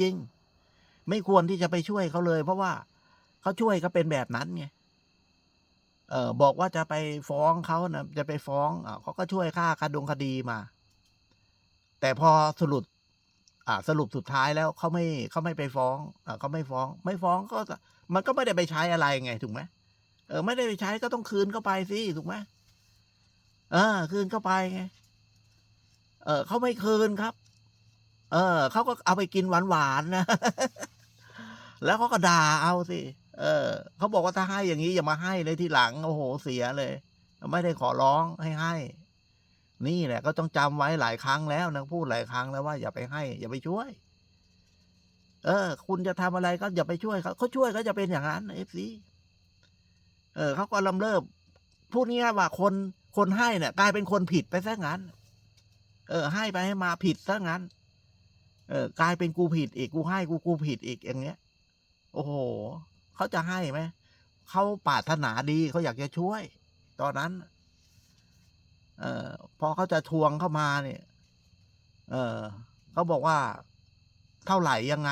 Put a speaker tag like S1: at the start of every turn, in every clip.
S1: จริง ไม่ควรที่จะไปช่วยเขาเลย เพราะว่าเขาช่วยก็เป็นแบบนั้นไงเออบอกว่าจะไปฟ้องเขานะจะไปฟ้องเขาก็ช่วยค่าคดงคดีมา แต่พอสรุปอ่าสรุปสุดท้ายแล้วเขาไม่เขาไม่ไปฟ้องอ่าเขาไม่ฟ้อง ไม่ฟ้องก็มันก็ไม่ได้ไปใช้อะไรไงถูกไหมเออ ไม่ได้ไปใช้ก็ต้องคืนเข้าไปสิถูกไหมเออคืนเข้าไปไงเออเขาไม่คืนครับ เออเขาก็เอาไปกินหวานๆนนะ แล้วเขาก็ด่าเอาสิ เออเขาบอกว่าถ้าให้อย่างนี้อย่ามาให้เลยทีหลัง โอ้โหเสียเลย ไม่ได้ขอร้องให้ให้ นี่แหละ ก็ต้องจำไว้หลายครั้งแล้วนะพูดหลายครั้งแล้วว่าอย่าไปให้ อย่าไปช่วย เออ คุณจะทำอะไรก็อย่าไปช่วยเขาเขาช่วยก็จะเป็นอย่างนั้นเอฟซีเออเขาก็ลำเลิบพูดง่ายว่าคนคนให้เนี่ยกลายเป็นคนผิดไปซะงั้น เออ ให้ไปให้มาผิดซะงั้น เออกลายเป็นกูผิดอีกกูให้กูกูผิดอีกอย่างเงี้ย โอ้โหเขาจะให้ไหมเขาปรารถนาดีเขาอยากจะช่วย ตอนนั้น เออพอเขาจะทวงเข้ามาเนี่ย เออเขาบอกว่าเท่าไหร่ยังไง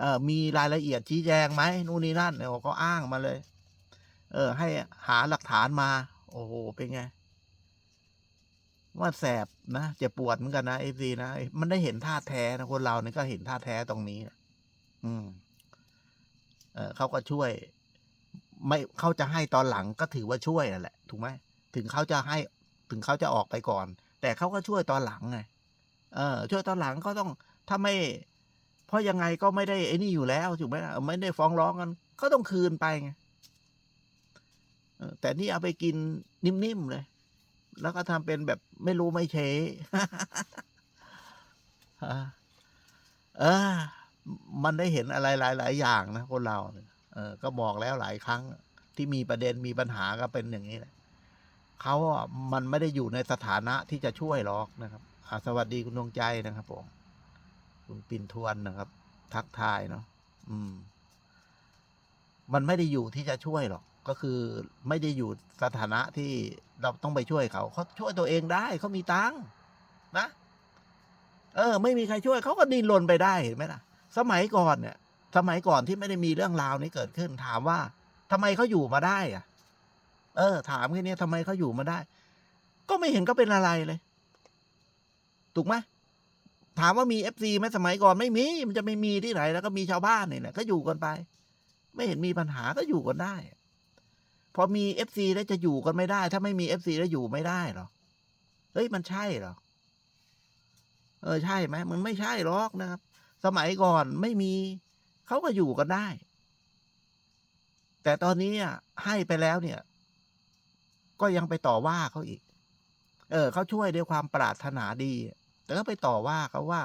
S1: เออมีรายละเอียดชี้แจงไหมนู่นนี่นั่นเนี่ยเขาอ้างมาเลย เออ ให้หาหลักฐานมา โอ้โหเป็นไง ว่าแสบนะเจ็บปวดเหมือนกันนะเอฟซีนะมันได้เห็นท่าแท้นะคนเราเนี่ยก็เห็นท่าแท้ตรงนี้นะอืม เออเขาก็ช่วย ไม่เขาจะให้ตอนหลังก็ถือว่าช่วยนั่นแหละ ถูกไหมถึงเขาจะให้ ถึงเขาจะออกไปก่อน แต่เขาก็ช่วยตอนหลังไงเออ ช่วยตอนหลังก็ต้องถ้าไม่ เพราะยังไงก็ไม่ได้ไอ้นี่อยู่แล้วถูกไหมไม่ได้ฟ้องร้องกัน ก็ต้องคืนไปไงแต่นี่เอาไปกินนิ่มๆเลย แล้วก็ทำเป็นแบบไม่รู้ไม่เชฮะเออ มันได้เห็นอะไรหลาย ๆ อย่างนะคนเราเออ ก็บอกแล้วหลายครั้ง ที่มีประเด็นมีปัญหาก็เป็นอย่างนี้แหละเขาอะมันไม่ได้อยู่ในสถานะที่จะช่วยหรอกนะครับอ่าสวัสดีคุณดวงใจนะครับผม คุณปิ่นทวนนะครับ ทักทายเนาะอืม มันไม่ได้อยู่ที่จะช่วยหรอก ก็คือไม่ได้อยู่สถานะที่เราต้องไปช่วยเขาเขาช่วยตัวเองได้เขามีตังค์นะ เออ ไม่มีใครช่วยเขาก็ดิ้นรนไปได้เห็นไหมล่ะ สมัยก่อนเนี่ย สมัยก่อนที่ไม่ได้มีเรื่องราวนี้เกิดขึ้น ถามว่าทำไมเขาอยู่มาได้อะเออ ถามแค่นี้ทำไมเขาอยู่มาได้ ก็ไม่เห็นก็เป็นอะไรเลย ถูกไหมถามว่ามีเอฟซีไหมสมัยก่อนไม่มี มันจะไม่มีที่ไหน แล้วก็มีชาวบ้านเนี่ยแหละก็อยู่กันไป ไม่เห็นมีปัญหาก็อยู่กันได้ พอมีเอฟซีแล้วจะอยู่กันไม่ได้ ถ้าไม่มีเอฟซีแล้วอยู่ไม่ได้หรอเฮ้ยมันใช่เหรอเออใช่ไหมมันไม่ใช่หรอกนะครับ สมัยก่อนไม่มีเขาก็อยู่กันได้ แต่ตอนนี้อะให้ไปแล้วเนี่ย ก็ยังไปต่อว่าเขาอีก เออเขาช่วยด้วยความปรารถนาดี แต่ก็ไปต่อว่าเขาว่า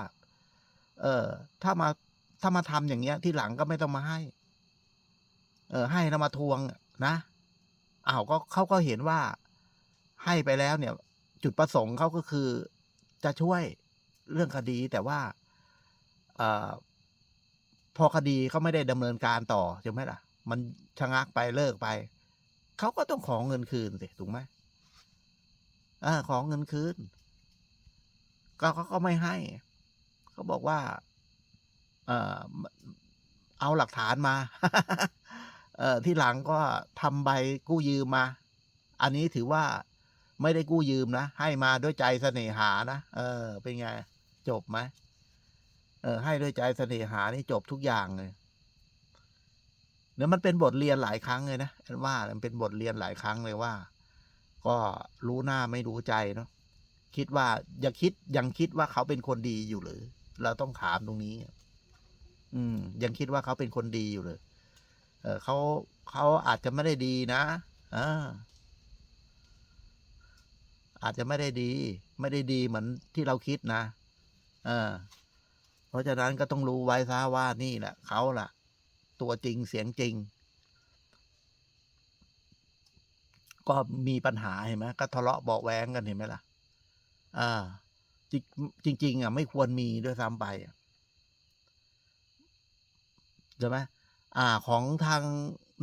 S1: เออถ้ามาถ้ามาทำอย่างเงี้ย ที่หลังก็ไม่ต้องมาให้ เออ ให้แล้วมาทวงนะ อ้าวก็เขาก็เห็นว่าให้ไปแล้วเนี่ย จุดประสงค์เขาก็คือจะช่วยเรื่องคดีแต่ว่าอพอคดีเขาไม่ได้ดำเนินการต่อใช่ไหมล่ะ มันชะงักไปเลิกไป เขาก็ต้องขอเงินคืนสิถูกไหมอ่าขอเงินคืน ก็เขาก็ไม่ให้เขาบอกว่า เออเอาหลักฐานมา เอ่อที่หลังก็ทำใบกู้ยืมมา อันนี้ถือว่าไม่ได้กู้ยืมนะ ให้มาด้วยใจเสน่หานะเออ เป็นไง จบไหมเออให้ด้วยใจเสน่หานี่จบทุกอย่างเลยเนี่ยมันเป็นบทเรียนหลายครั้งเลยนะว่ามันเป็นบทเรียนหลายครั้งเลยว่า ก็รู้หน้าไม่รู้ใจเนาะคิดว่าอย่าคิดยังคิดว่าเขาเป็นคนดีอยู่หรือ เราต้องถามตรงนี้ อืม ยังคิดว่าเขาเป็นคนดีอยู่เลยเออ เขาเขาอาจจะไม่ได้ดีนะอ่าอาจจะไม่ได้ดี ไม่ได้ดีเหมือนที่เราคิดนะเออเพราะฉะนั้นก็ต้องรู้ไว้ซะว่านี่แหละเขาล่ะ ตัวจริงเสียงจริง ก็มีปัญหาเห็นไหมก็ทะเลาะเบาแวงกันเห็นไหมล่ะอ่าจริงจริง อะ ไม่ควรมีด้วยซ้ำไปอะใช่ไหม อ่า ของทาง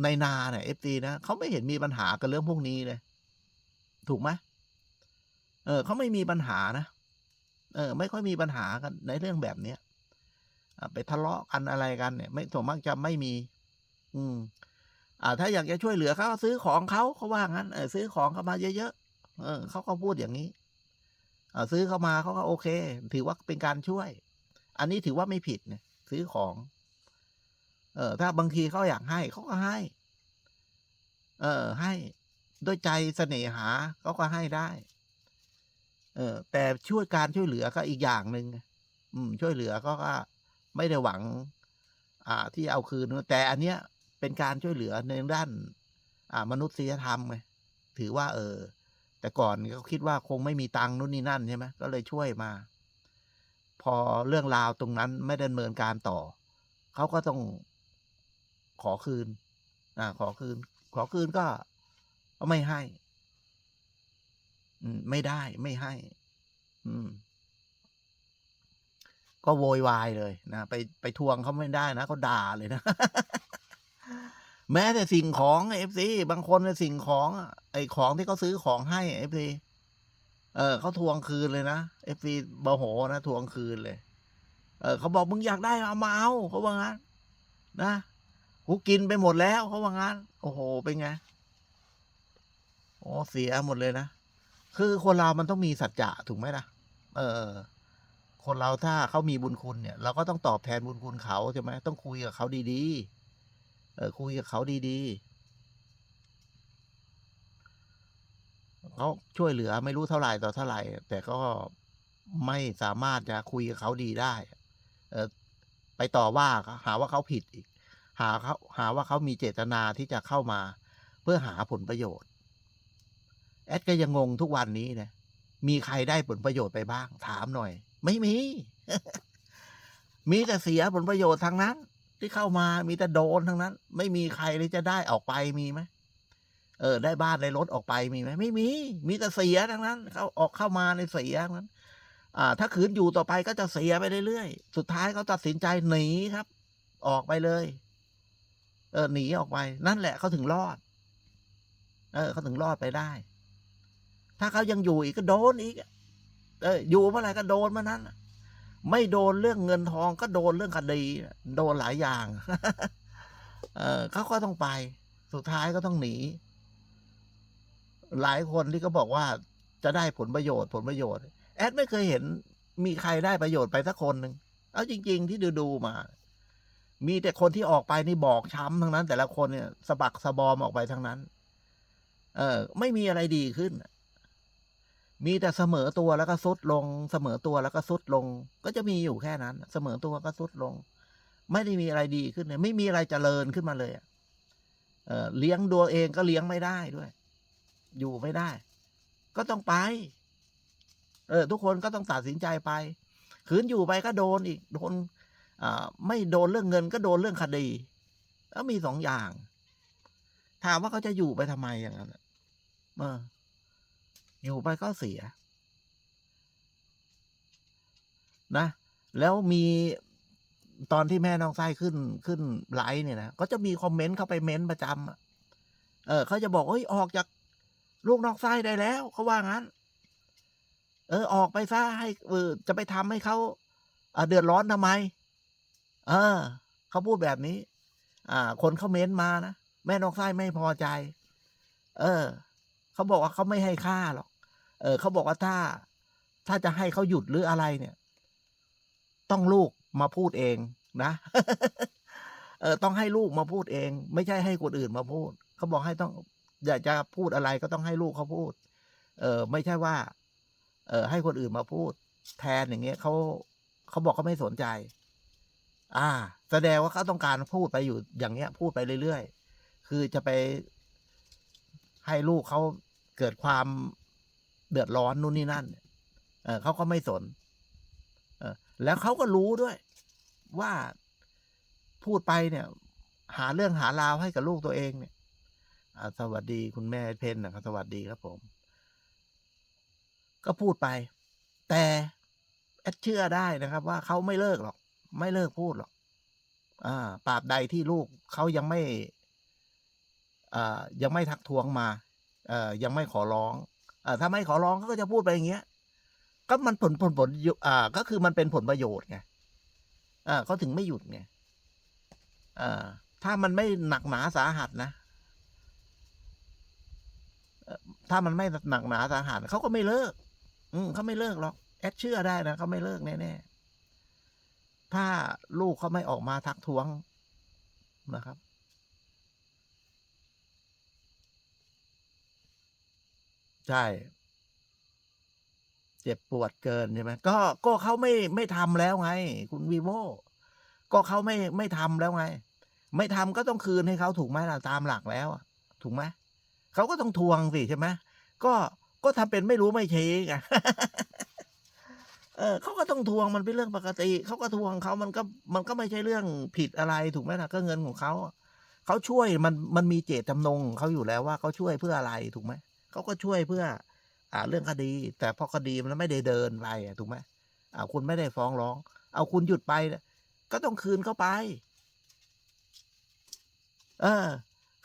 S1: ในนาเนี่ยเอฟซีนะเขาไม่เห็นมีปัญหากับเรื่องพวกนี้เลย ถูกไหมเออเขาไม่มีปัญหานะเออ ไม่ค่อยมีปัญหากันในเรื่องแบบเนี้ยไปทะเลาะกันอะไรกันเนี่ย ไม่ส่วนมากจะไม่มี อืม อ่า ถ้าอยากจะช่วยเหลือเขาซื้อของเขาเขาว่างั้นเออซื้อของเขามาเยอะๆเออเขาก็พูดอย่างนี้อ่าซื้อเข้ามาเขาก็โอเค ถือว่าเป็นการช่วย อันนี้ถือว่าไม่ผิดเนี่ย ซื้อของ เออถ้าบางทีเขาอยากให้เขาก็ให้ เออให้ด้วยใจเสน่หาเขาก็ให้ได้ เออแต่ช่วยการช่วยเหลือก็อีกอย่างหนึ่งอืม ช่วยเหลือก็ก็ไม่ได้หวัง อ่า ที่เอาคืนแต่อันเนี้ยเป็นการช่วยเหลือในด้าน อ่ามนุษยธรรมไงถือว่า เออ แต่ก่อนเขาคิดว่าคงไม่มีตังค์นู่นนี่นั่นใช่ไหมก็เลยช่วยมา พอเรื่องราวตรงนั้นไม่ดำเนินการต่อเขาก็ต้อง ขอคืน อ่า ขอคืน ขอคืนก็ไม่ให้ อืม ไม่ได้ไม่ให้ อืม ก็โวยวายเลยนะไปไปทวงเขาไม่ได้นะเขาด่าเลยนะ แม้แต่สิ่งของเอฟซีบางคนในสิ่งของไอของที่เขาซื้อของให้เอฟซีเออเขาทวงคืนเลยนะเอฟซีโมโหนะทวงคืนเลย เออเขาบอกมึงอยากได้เอามาเอาเขาว่างั้นนะ กูกินไปหมดแล้วเขาว่างั้น โอ้โห เป็นไงโอ้เสียหมดเลยนะ คือคนเรามันต้องมีสัจจะถูกไหมล่ะเออ คนเราถ้าเขามีบุญคุณเนี่ย เราก็ต้องตอบแทนบุญคุณเขาใช่ไหมต้องคุยกับเขาดีๆ เออ คุยกับเขาดีๆเขาช่วยเหลือไม่รู้เท่าไหร่ต่อเท่าไหร่ แต่ก็ไม่สามารถจะคุยกับเขาดีได้ เออไปต่อว่าหาว่าเขาผิดอีก หาเขาหาว่าเขามีเจตนาที่จะเข้ามา เพื่อหาผลประโยชน์ แอดก็ยังงงทุกวันนี้นะมีใครได้ผลประโยชน์ไปบ้าง ถามหน่อย ไม่มี มีแต่เสียผลประโยชน์ทางนั้น ที่เข้ามามีแต่โดนทั้งนั้น ไม่มีใครที่จะได้ออกไปมีไหมเออได้บ้านได้รถออกไปมีไหมไม่มี มีแต่เสียทั้งนั้น เขาออกเข้ามาในเสียทั้งนั้น อ่า ถ้าขืนอยู่ต่อไปก็จะเสียไปเรื่อยๆสุดท้ายเขาตัดสินใจหนีครับ ออกไปเลย เออหนีออกไป นั่นแหละเขาถึงรอด เออเขาถึงรอดไปได้ ถ้าเขายังอยู่อีกก็โดนอีก เออ อยู่เมื่อไหร่ก็โดนเมื่อนั้นไม่โดนเรื่องเงินทองก็โดนเรื่องคดี โดนหลายอย่าง เออเขาก็ต้องไป สุดท้ายก็ต้องหนี หลายคนที่ก็บอกว่าจะได้ผลประโยชน์ผลประโยชน์ แอดไม่เคยเห็นมีใครได้ประโยชน์ไปสักคนหนึ่งเอาจริง ๆ ที่ดูดูมา มีแต่คนที่ออกไปนี่บอกช้ำทั้งนั้น แต่ละคนเนี่ยสะบักสะบอมออกไปทั้งนั้น เออ ไม่มีอะไรดีขึ้น มีแต่เสมอตัวแล้วก็ซุดลง เสมอตัวแล้วก็ซุดลง ก็จะมีอยู่แค่นั้น เสมอตัวก็ซุดลง ไม่ได้มีอะไรดีขึ้นเลยไม่มีอะไรเจริญขึ้นมาเลยเออเลี้ยงตัวเองก็เลี้ยงไม่ได้ด้วย อยู่ไม่ได้ ก็ต้องไป เออ ทุกคนก็ต้องตัดสินใจไปขืนอยู่ไปก็โดนอีกโดน ไม่โดนเรื่องเงินก็โดนเรื่องคดีแล้วมีสองอย่าง ถามว่าเขาจะอยู่ไปทำไมอย่างนั้นอะเอออยู่ไปก็เสีย นะ แล้วมีตอนที่แม่น้องไส้ขึ้นขึ้นไลฟ์เนี่ยนะก็จะมีคอมเมนต์เข้าไปเม้นต์ประจำเออเขาจะบอกเฮ้ยออกจากลูกนอกไส้ได้แล้วเขาว่างั้น เออออกไปซะให้เออจะไปทำให้เขาเดือดร้อนทำไม ออเขาพูดแบบนี้ อ่า คนเขาเม้นต์มานะแม่นองไส้ไม่พอใจ เออเขาบอกว่าเขาไม่ให้ค่าหรอก เออเขาบอกว่าถ้า ถ้าจะให้เขาหยุดหรืออะไรเนี่ย ต้องลูกมาพูดเองนะ เออ ต้องให้ลูกมาพูดเอง ไม่ใช่ให้คนอื่นมาพูด เขาบอกให้ต้อง อยากจะพูดอะไรก็ต้องให้ลูกเขาพูด เออ ไม่ใช่ว่า เออ ให้คนอื่นมาพูด แทนอย่างเงี้ยเขาเขาบอกเขาไม่สนใจ อ่า แสดงว่าเขาต้องการพูดไปอยู่อย่างเงี้ย พูดไปเรื่อยๆ คือจะไปให้ลูกเขาเกิดความเดือดร้อนนู่นนี่นั่น เออเขาก็ไม่สน เออแล้วเขาก็รู้ด้วย ว่าพูดไปเนี่ย หาเรื่องหาราวให้กับลูกตัวเองเนี่ยสวัสดีคุณแม่เพนนะครับ สวัสดีครับผม ก็พูดไป แต่แอดเชื่อได้นะครับ ว่าเขาไม่เลิกหรอก ไม่เลิกพูดหรอกอ่าตราบใดที่ลูกเขายังไม่อ่ายังไม่ทักท้วงมาเอ่อยังไม่ขอร้องอ่าถ้าไม่ขอร้องเขาก็จะพูดไปอย่างเงี้ย ก็มันผลผลผลอ่า ก็คือมันเป็นผลประโยชน์ไงอ่าเขาถึงไม่หยุดไงอ่าถ้ามันไม่หนักหนาสาหัสนะถ้ามันไม่หนักหนาสาหัสเขาก็ไม่เลิก อืมเขาไม่เลิกหรอก แอดเชื่อได้นะเขาไม่เลิกแน่ๆ ถ้าลูกเขาไม่ออกมาทักท้วงนะครับ ใช่ เจ็บปวดเกินใช่ไหมก็ก็เขาไม่ไม่ทำแล้วไง คุณวีโวก็เขาไม่ไม่ทำแล้วไง ไม่ทำก็ต้องคืนให้เขาถูกไหมล่ะตามหลักแล้วถูกไหมเขาก็ต้องทวงสิใช่ไหมก็ก็ทำเป็นไม่รู้ไม่ชี้ไง เออเขาก็ต้องทวงมันเป็นเรื่องปกติเขาก็ทวงเขามันก็มันก็ไม่ใช่เรื่องผิดอะไรถูกไหมล่ะก็เงินของเขาเขาช่วยมันมันมีเจตจำนงเขาอยู่แล้วว่าเขาช่วยเพื่ออะไรถูกไหมเขาก็ช่วยเพื่อ อ่าเรื่องคดี แต่พอคดีมันไม่ได้เดินไปถูกไหมอ่าคุณไม่ได้ฟ้องร้อง เอาคุณหยุดไปก็ต้องคืนเข้าไป เออ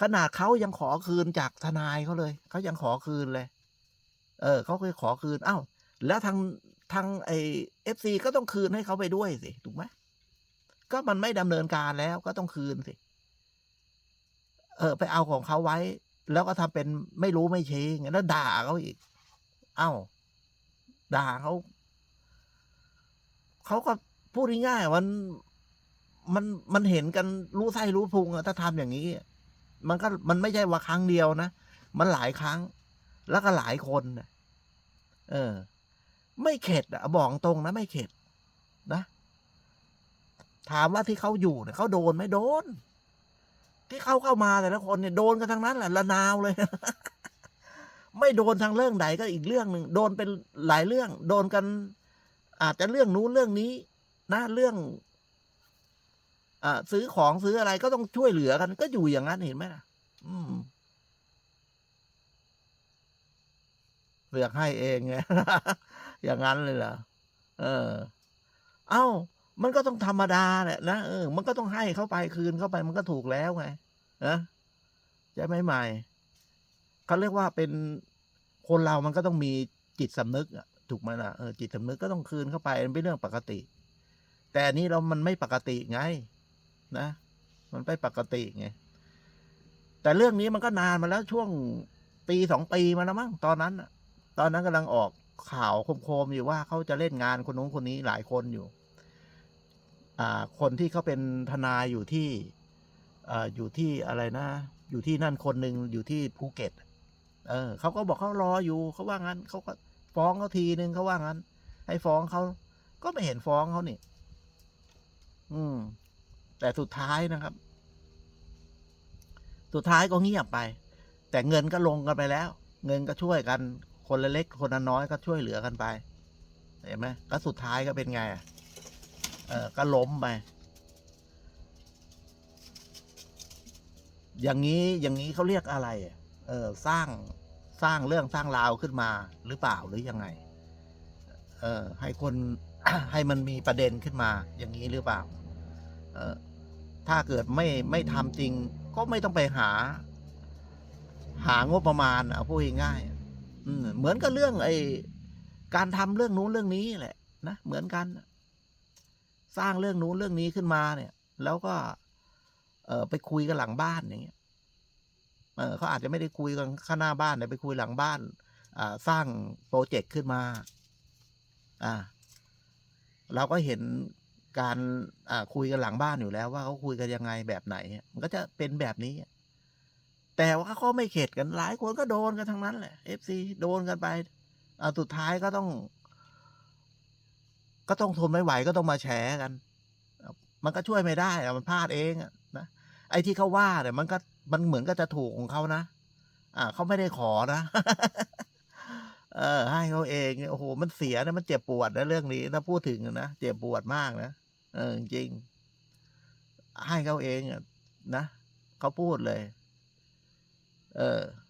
S1: ขนาดเขายังขอคืนจากทนายเขาเลยเขายังขอคืนเลย เออเขาเคยขอคืน เอ้า แล้วทาง ทางไอเอฟซีก็ต้องคืนให้เขาไปด้วยสิถูกไหมก็มันไม่ดำเนินการแล้วก็ต้องคืนสิ เออ ไปเอาของเขาไว้ แล้วก็ทำเป็นไม่รู้ไม่ชี้ไงแล้วด่าเขาอีก เอ้า ด่าเขาเขาก็พูดง่ายๆมันมันมันเห็นกันรู้ไส้รู้พุงอะถ้าทำอย่างนี้ มันก็มันไม่ใช่ว่าครั้งเดียวนะ มันหลายครั้ง แล้วก็หลายคนนะเออ ไม่เข็ดอะบอกตรงนะไม่เข็ดนะ ถามว่าที่เขาอยู่เนี่ยเขาโดนไหมโดน ที่เขาเข้ามาแต่ละคนเนี่ยโดนกันทั้งนั้นแหละละนาวเลย ไม่โดนทางเรื่องใดก็อีกเรื่องหนึ่งโดนเป็นหลายเรื่อง โดนกัน อาจจะเรื่องนู้นเรื่องนี้นะเรื่องอ่าซื้อของซื้ออะไรก็ต้องช่วยเหลือกัน ก็อยู่อย่างนั้นเห็นไหมล่ะ อืมเลือกให้เองไง อย่างนั้นเลยเหรอเออ เอ้า มันก็ต้องธรรมดาแหละนะเออ มันก็ต้องให้เข้าไปคืนเข้าไปมันก็ถูกแล้วไงนะใช่ไหมใหม่เขาเรียกว่าเป็นคนเรามันก็ต้องมีจิตสำนึกอะถูกไหมล่ะเออจิตสำนึกก็ต้องคืนเข้าไปมันเป็นเรื่องปกติ แต่นี้เรามันไม่ปกติไง นะ มันไม่ปกติไงแต่เรื่องนี้มันก็นานมาแล้วช่วงปีสองปีมาแล้วมั้งตอนนั้นตอนนั้นกำลังออก ข่าวโคมๆอยู่ว่าเขาจะเล่นงานคนนู้นคนนี้หลายคนอยู่ อ่า คนที่เขาเป็นทนายอยู่ที่อ่าอยู่ที่อะไรนะ อยู่ที่นั่นคนหนึ่งอยู่ที่ภูเก็ต เออเขาก็บอกเขารออยู่เขาว่างั้นเขาก็ฟ้องเขาทีนึงเขาว่างั้น ให้ฟ้องเขาก็ไม่เห็นฟ้องเขานี่ อืม แต่สุดท้ายนะครับ สุดท้ายก็เงียบไป แต่เงินก็ลงกันไปแล้ว เงินก็ช่วยกัน คนละเล็กคนละน้อยก็ช่วยเหลือกันไป เห็นไหมก็สุดท้ายก็เป็นไงอะเออก็ล้มไป อย่างนี้อย่างนี้เขาเรียกอะไรเออสร้างสร้างเรื่องสร้างราวขึ้นมาหรือเปล่าหรือยังไง เออให้คนให้มันมีประเด็นขึ้นมา อย่างนี้หรือเปล่า เออถ้าเกิดไม่ไม่ทำจริง ก็ไม่ต้องไปหา หางบประมาณเอาพูดง่ายๆ เหมือนกับเรื่องไอ้การทำเรื่องนู้นเรื่องนี้แหละ นะเหมือนกัน สร้างเรื่องนู้นเรื่องนี้ขึ้นมาเนี่ย แล้วก็ เออไปคุยกันหลังบ้านอย่างเงี้ยเออเขาอาจจะไม่ได้คุยกันข้างหน้าบ้านแต่ไปคุยหลังบ้านอ่าสร้างโปรเจกต์ขึ้นมา อ่า เราก็เห็นการอ่าคุยกันหลังบ้านอยู่แล้วว่าเขาคุยกันยังไงแบบไหน มันก็จะเป็นแบบนี้ แต่ว่าเขาไม่เข็ดกันหลายคนก็โดนกันทั้งนั้นแหละเอฟซีโดนกันไปอ่าสุดท้ายก็ต้อง ก็ต้องทนไม่ไหวก็ต้องมาแฉกัน มันก็ช่วยไม่ได้อะมันพลาดเองนะไอ้ที่เขาว่าเนี่ยมันก็มันเหมือนก็จะถูกของเขานะอ่าเขาไม่ได้ขอนะเออให้เขาเองโอ้โหมันเสียนะมันเจ็บปวดนะเรื่องนี้ ถ้าพูดถึงนะเจ็บปวดมากนะเออจริงให้เขาเองนะเขาพูดเลย เออ